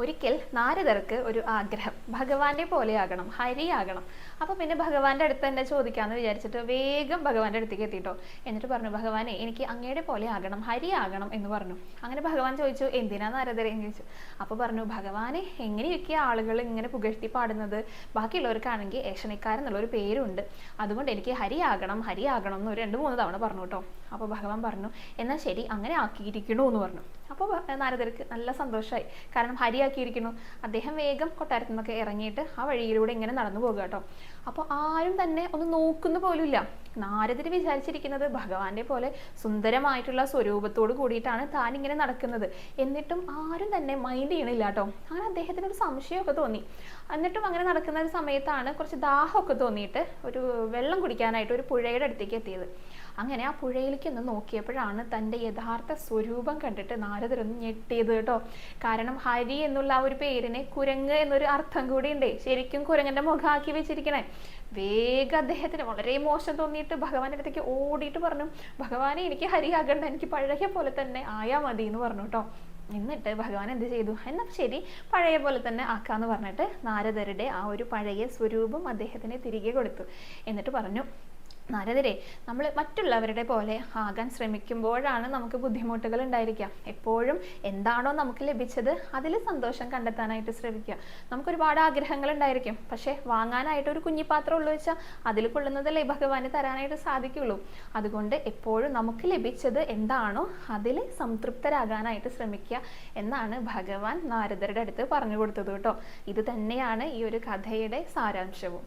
ഒരിക്കൽ നാരദർക്ക് ഒരു ആഗ്രഹം. ഭഗവാന്റെ പോലെയാകണം ഹരിയാകണം അപ്പോൾ പിന്നെ ഭഗവാന്റെ അടുത്ത് തന്നെ ചോദിക്കാമെന്ന് വിചാരിച്ചിട്ട് വേഗം ഭഗവാന്റെ അടുത്തേക്ക് എത്തിയിട്ടോ എന്നിട്ട് പറഞ്ഞു ഭഗവാനെ എനിക്ക് അങ്ങയുടെ പോലെ ആകണം ഹരിയാകണം എന്ന് പറഞ്ഞു. അങ്ങനെ ഭഗവാൻ ചോദിച്ചു എന്തിനാ നാരദരെ? എന്ന് ചോദിച്ചു. അപ്പോൾ പറഞ്ഞു ഭഗവാനെ എങ്ങനെയൊക്കെ ആളുകൾ ഇങ്ങനെ പുകഴ്ത്തി പാടുന്നത്? ബാക്കിയുള്ളവർക്കാണെങ്കിൽ ഏഷണിക്കാരൻ എന്നുള്ളൊരു പേരുണ്ട്. അതുകൊണ്ട് എനിക്ക് ഹരിയാകണം ഹരിയാകണം എന്ന് ഒരു രണ്ട് മൂന്ന് തവണ പറഞ്ഞു കേട്ടോ. അപ്പോൾ ഭഗവാൻ പറഞ്ഞു എന്നാൽ ശരി അങ്ങനെ ആക്കിയിരിക്കണു എന്ന് പറഞ്ഞു അപ്പോൾ നാരദർക്ക് നല്ല സന്തോഷമായി കാരണം ഹരിയാക്കിയിരിക്കുന്നു അദ്ദേഹം വേഗം കൊട്ടാരത്തിൽ നിന്നൊക്കെ ഇറങ്ങിയിട്ട് ആ വഴിയിലൂടെ ഇങ്ങനെ നടന്നു പോകുക കേട്ടോ. അപ്പോൾ ആരും തന്നെ ഒന്ന് നോക്കുന്ന പോലുമില്ല. നാരദർ വിചാരിച്ചിരിക്കുന്നത് ഭഗവാന്റെ പോലെ സുന്ദരമായിട്ടുള്ള സ്വരൂപത്തോട് കൂടിയിട്ടാണ് താൻ ഇങ്ങനെ നടക്കുന്നത്. എന്നിട്ടും ആരും തന്നെ മൈൻഡ് ചെയ്യണില്ല കേട്ടോ. അങ്ങനെ അദ്ദേഹത്തിന് ഒരു സംശയമൊക്കെ തോന്നി. എന്നിട്ടും അങ്ങനെ നടക്കുന്ന ഒരു സമയത്താണ് കുറച്ച് ദാഹമൊക്കെ തോന്നിയിട്ട് ഒരു വെള്ളം കുടിക്കാനായിട്ട് ഒരു പുഴയുടെ അടുത്തേക്ക് എത്തിയത്. അങ്ങനെ ആ പുഴയിലേക്ക് ഒന്ന് നോക്കിയപ്പോഴാണ് തന്റെ യഥാർത്ഥ സ്വരൂപം കണ്ടിട്ട് നാരദരൊന്ന് ഞെട്ടിയത് കേട്ടോ. കാരണം ഹരി എന്നുള്ള ആ ഒരു പേരിന് കുരങ്ങ് എന്നൊരു അർത്ഥം കൂടി ഉണ്ട് ശരിക്കും കുരങ്ങന്റെ മുഖമാക്കി വെച്ചിരിക്കണേ. വേഗം അദ്ദേഹത്തിന് വളരെ മോശം തോന്നിയിട്ട് ഭഗവാന്റെ അടുത്തേക്ക് ഓടിയിട്ട് പറഞ്ഞു ഭഗവാനെ എനിക്ക് ഹരിയാകണ്ട എനിക്ക് പഴയ പോലെ തന്നെ ആയാ മതി എന്ന് പറഞ്ഞു കേട്ടോ. എന്നിട്ട് ഭഗവാൻ എന്ത് ചെയ്തു? എന്നാൽ ശരി പഴയ പോലെ തന്നെ ആക്കാന്ന് പറഞ്ഞിട്ട് നാരദരുടെ ആ ഒരു പഴയ സ്വരൂപം അദ്ദേഹത്തിന് തിരികെ കൊടുത്തു. എന്നിട്ട് പറഞ്ഞു നാരദരെ നമ്മൾ മറ്റുള്ളവരുടെ പോലെ ആകാൻ ശ്രമിക്കുമ്പോഴാണ് നമുക്ക് ബുദ്ധിമുട്ടുകൾ ഉണ്ടായിരിക്കുക. എപ്പോഴും എന്താണോ നമുക്ക് ലഭിച്ചത് അതിൽ സന്തോഷം കണ്ടെത്താനായിട്ട് ശ്രമിക്കുക. നമുക്ക് ഒരുപാട് ആഗ്രഹങ്ങൾ ഉണ്ടായിരിക്കും. പക്ഷേ വാങ്ങാനായിട്ട് ഒരു കുഞ്ഞിപ്പാത്രം ഉള്ളു വെച്ചാൽ അതിൽ കൊള്ളുന്നതല്ലേ ഭഗവാന് തരാനായിട്ട് സാധിക്കുള്ളൂ. അതുകൊണ്ട് എപ്പോഴും നമുക്ക് ലഭിച്ചത് എന്താണോ അതിൽ സംതൃപ്തരാകാനായിട്ട് ശ്രമിക്കുക എന്നാണ് ഭഗവാൻ നാരദരുടെ അടുത്ത് പറഞ്ഞു കൊടുത്തത് കേട്ടോ. ഇത് തന്നെയാണ് ഈ ഒരു കഥയുടെ സാരാംശവും.